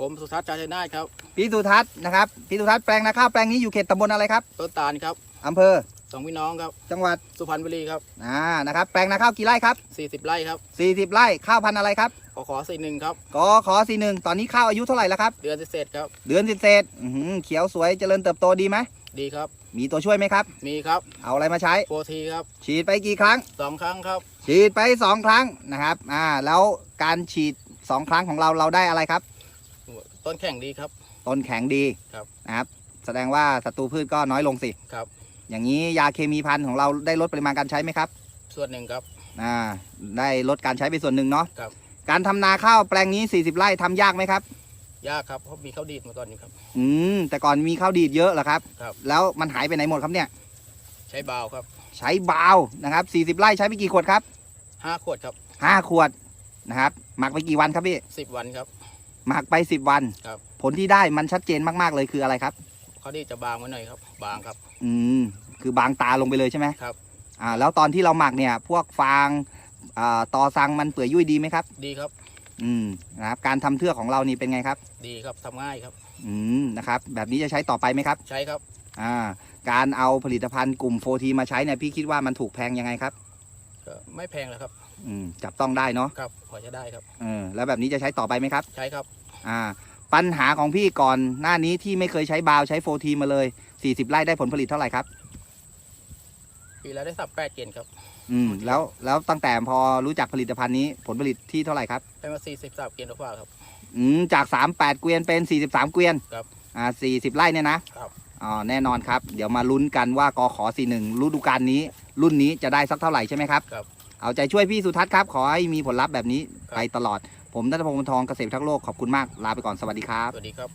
ผมสุทัศน์ชาชัยนาทครับพี่สุทัศน์นะครับพี่สุทัศน์แปลงนาข้าวแปลงนี้อยู่เขตตำบลอะไรครับต้นตาลครับอำเภอสองพี่น้องครับ จังหวัดสุพรรณบุรีครับอ่านะครับแปลงนาข้าวกี่ไร่ครับ 40 ไร่ครับ 40 ไร่ข้าวพันธุ์อะไรครับขอขอสี่หนึ่งครับกขอสี่หนึ่งตอนนี้ข้าวอายุเท่าไหร่แล้วครับ เดือนเศษๆครับเดือนเศษๆอื้อหือเขียวสวยเจริญเติบโตดีไหมดีครับ มีตัวช่วยไหมครับ มีครับเอาอะไรมาใช้โปรทีครับฉีดไปกี่ครั้ง สองครั้งครับฉีดไป2ครั้งนะครับอ่าแล้วการฉีด2ครั้งของเราเราได้อะไรครับ ต้นแข็งดีครับ ต้นแข็งดีครับ นะครับ แสดงว่าศัตรูพืชก็น้อยลงสิครับ อย่างนี้ยาเคมีพันธุ์ของเราได้ลดปริมาณการใช้ไหมครับ ส่วนหนึ่งครับอ่าได้ลดการใช้ไปส่วนหนึ่งเนาะครับ การทำนาข้าวแปลงนี้ 40 ไร่ทำยากไหมครับ ยากครับเพราะมีข้าวดีดมาก่อนอยู่ครับ อืมแต่ก่อนมีข้าวดีดเยอะเหรอครับ ครับ แล้วมันหายไปไหนหมดครับเนี่ย ใช้บาวครับใช้บาวนะครับ 40 ไร่ใช้ไปกี่ขวดครับห้าขวดครับ5ขวดนะครับหมักไปกี่วันครับพี่ สิบวันครับ หมักไป10วัน ครับ ผลที่ได้มันชัดเจนมากๆเลยคืออะไรครับข้าวดีดจะบางไว้หน่อยครับ บางครับ อืมคือบางตาลงไปเลยใช่ไหมครับ อ่า แล้วตอนที่เราหมักเนี่ย พวกฟางอ่าตอสังมันเปื่อยยุ่ยดีไหมครับ ดีครับ อืมนะครับการทำเทือกของเรานี่เป็นไงครับ ดีครับทำง่ายครับ อืมนะครับแบบนี้จะใช้ต่อไปไหมครับ ใช้ครับ อ่า การเอาผลิตภัณฑ์กลุ่มโฟทีมาใช้เนี่ยพี่คิดว่ามันถูกแพงยังไงครับ ก็ไม่แพงแล้วครับ อืมจับต้องได้เนาะครับพอจะได้ครับ เออแล้วแบบนี้จะใช้ต่อไปไหมครับ ใช้ครับ อ่า ปัญหาของพี่ก่อนหน้านี้ที่ไม่เคยใช้บาวใช้โฟทีมาเลย 40 ไร่ได้ผลผลิตเท่าไหร่ครับ ปีแล้วได้สับแปดเกณฑ์ครับ อืม แล้วแล้วตั้งแต่พอรู้จักผลิตภัณฑ์นี้ผลผลิตที่เท่าไหร่ครับ ได้มาสี่สิบสามเกณฑ์กว่าครับ อืมจาก 38 เกวียนเป็น 43 เกวียนครับ อ่า40 ไร่เนี่ยนะครับ อ๋อแน่นอนครับ เดี๋ยวมาลุ้นกันว่ากขอ41ฤดูกาลนี้ รุ่นนี้จะได้สักเท่าไหร่ใช่ไหมครับ ครับ เอาใจช่วยพี่สุทัศน์ครับ ขอให้มีผลลัพธ์แบบนี้ครับ ไปตลอด ผมนัทพงศ์วงศ์ทองเกษตรทั้งโลกขอบคุณมากลาไปก่อนสวัสดีครับ สวัสดีครับ